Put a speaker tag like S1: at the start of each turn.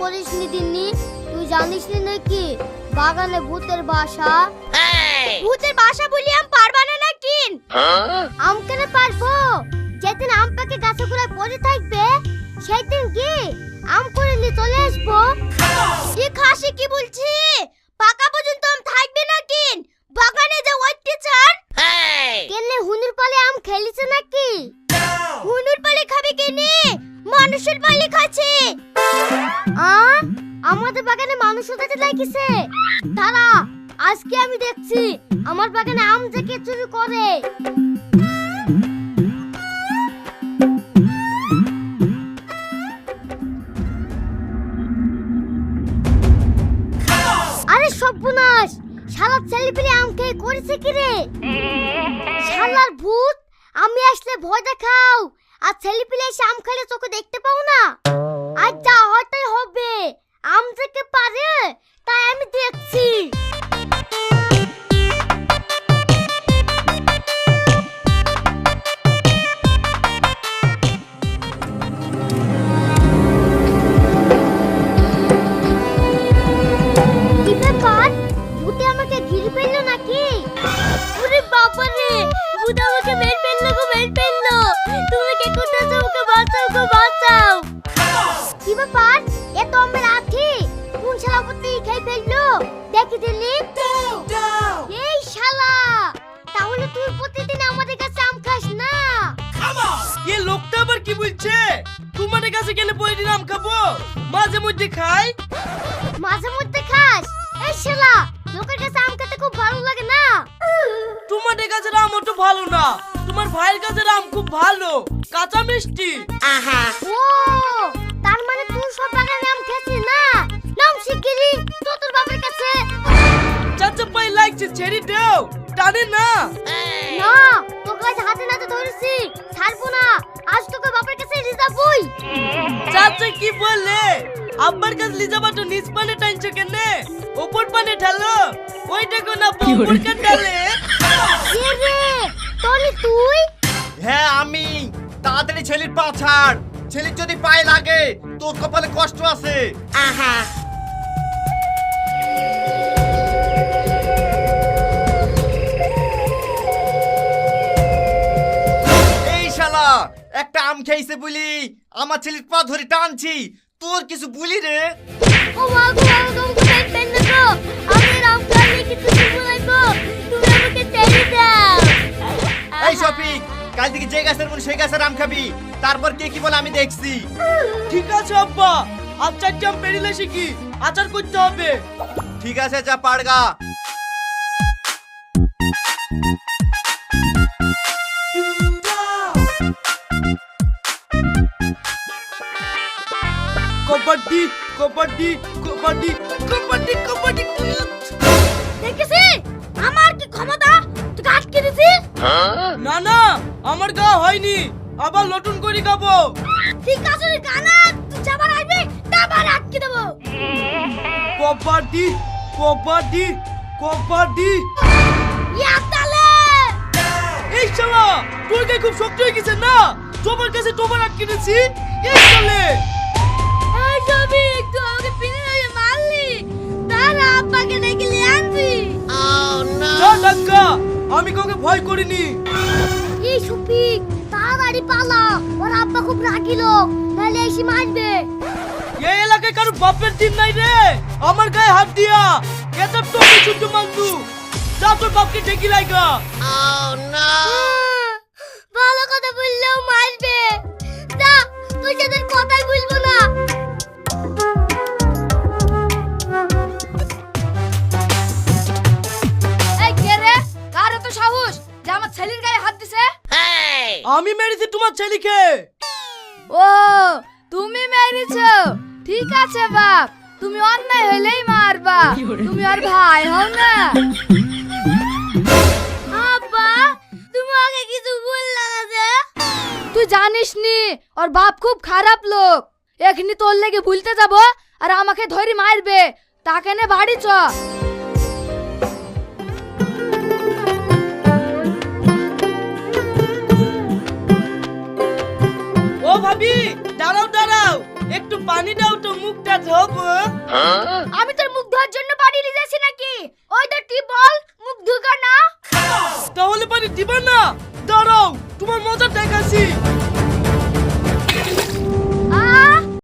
S1: পারিস নি দিননি তুই জানিস নি নাকি বাগানে ভূতের বাসা? ভূতের বাসা বলি আম পারবা না নাকি? আম কেন পারব? যেদিন আম পাকে গাছে গুড়ায় পড়ে থাকবে সেই দিন কি আম করে নিয়ে চলে আসব? কি খাসি কি বলছি? পাকা পর্যন্ত আম থাকবে নাকি? বাগানে যে অত্যাচার? কেলে হুনুর পালে আম খেলিছে নাকি? হুনুর পালে খাবে কেনে? মানুষের পালে খাচ্ছে? আমাদের বাগানে মানুষ হতে লাগিছে দাঁড়া, আজকে আমি দেখছি, আমার বাগানে আম যে কে চুরি করে। আরে সর্বনাশ, শালার ছেলে পেলে আম খেয়ে করেছে কি রে? শালার ভূত, আমি আসলে ভয় দেখাও। আর ছেলে পেলে এসে আম খেলে চোখে দেখতে ভূত আমাকে মেরে ফেলল গো মেরে ফেলল তুমি কে কোথায় আছো ওকে বাঁচাও গো বাঁচাও। কি ব্যাপার? এ তো আমার আঠি কোন শালা পতি খেয়ে ফেলল? দেখি দিলি। এই শালা! তাহলে তুই প্রতিদিন আমাদের কাছে আম খাস না?
S2: এ লোকটা আবার কি বলছে? তোমাদের কাছে গেলে প্রতিদিন আম খাব? মাঝে মধ্যে খাই।
S1: মাঝে মধ্যে খাস? এই শালা লোকের কাছে আম খেতে খুব ভালো লাগে না?
S2: তোমাদের কাছে আম অত ভালো না। তোমার ভাইয়ের কাছে আম খুব ভালো। কাঁচা মিষ্টি।
S1: ও তার মানে তুই সব বাগানে আম খেয়েছিস না? নাম শিগগিরি তো তোর বাবার কাছে।
S2: চাচা পাই লাগছে ছেড়ে দাও। টানে না।
S1: না তোকে আজ হাতে নাতে ধরেছি। ছাড়বো না। আজ তোকে বাবার কাছে যাবই।
S2: চাচা কি বললে আব্বার কাছে লিজা বাটো নিচ পানে টানছো কেনে? ওপর পানে ঢালো ওইটা কোন ওপর কান ঢালে
S1: এ রে তোলি তুই?
S3: হ্যাঁ আমি। তাড়াতাড়ি ছেলের পা ছাড়। ছেলের যদি পায়ে লাগে তোর কপালে কষ্ট আছে। এই শালা একটা আম খাইছে বলি। আমার ছেলের পা ধরে টানছি। তোর কিছু বলি রে?
S1: ও মা গো আমি রাম কালে কিছু দিব
S3: থেকে যে গাছের মন সেই গাছের আম খাবি। তারপর কে কি বলে আমি দেখছি।
S2: ঠিক আছে আব্বা। আচার জাম পেরিলে শিখি। আচার করতে হবে।
S3: ঠিক আছে যা পাড়গা
S2: কবাডি কবাডি কবাডি কবাডি কবাডি
S1: দেখেছি আমার কি ক্ষমতা? তুই আটকে দিছিস
S2: না আমার গা হয়নি আবার নতুন করে খাব।
S1: ঠিক আছে রে গানা তুই যাবার আসবি তারপর আটকে দেবো।
S2: কবাডি কবাডি কবাডি
S1: ইয়া তালে!
S2: এই শালা তোর গায়ে খুব শক্ত হয়ে গেছে না? তোমার কাছে তোমার আটকে দিছি এই চলে
S1: এই সবই একটু আমাকে পিনে ধরে মারলি। তার আব্বাকে ডেকে নিয়ে আনবি।
S2: ডাক্কা আমি কাউকে ভয় করিনি।
S1: এই সুপিক তাড়াতাড়ি পালা। ওর আব্বা খুব রাগি লোক নাহলে এসে মারবে।
S2: এই এলাকায় কারও বাপের দিন নাই রে। আমার গায়ে হাত দিয়া এটা তো শুদ্ধ মানতু যা তোর বাপকে ঠেকি লাইগা
S1: ভালো কথা বললেও মারবে। যা তুই যাদের
S2: আমি মেরেছি তোমার ছেলেকে।
S4: ও তুমি মেরেছো? ঠিক আছে বাপ তুমি অন্যায় হইলেই মারবা। তুমি আর ভাই হও না।
S1: আব্বা তুমি আগে কিছু বললা না যে।
S4: তুই জানিস নি ওর বাপ খুব খারাপ লোক। এখনি তোর লেগে ভুলতে যাব আর আমাকে ধরে মারবে। তাকে নে বাড়ি চ।
S2: একটু পানি দাও তো মুখটা ধোবো।
S1: আমি তোর মুখ ধোয়ার জন্য পানি নিয়ে যাচ্ছি নাকি? ওই তো বল মুখ ধুকা না?
S2: তাহলে পানি দিবা না। দাঁড়াও তোমার মজা দেখাচ্ছি।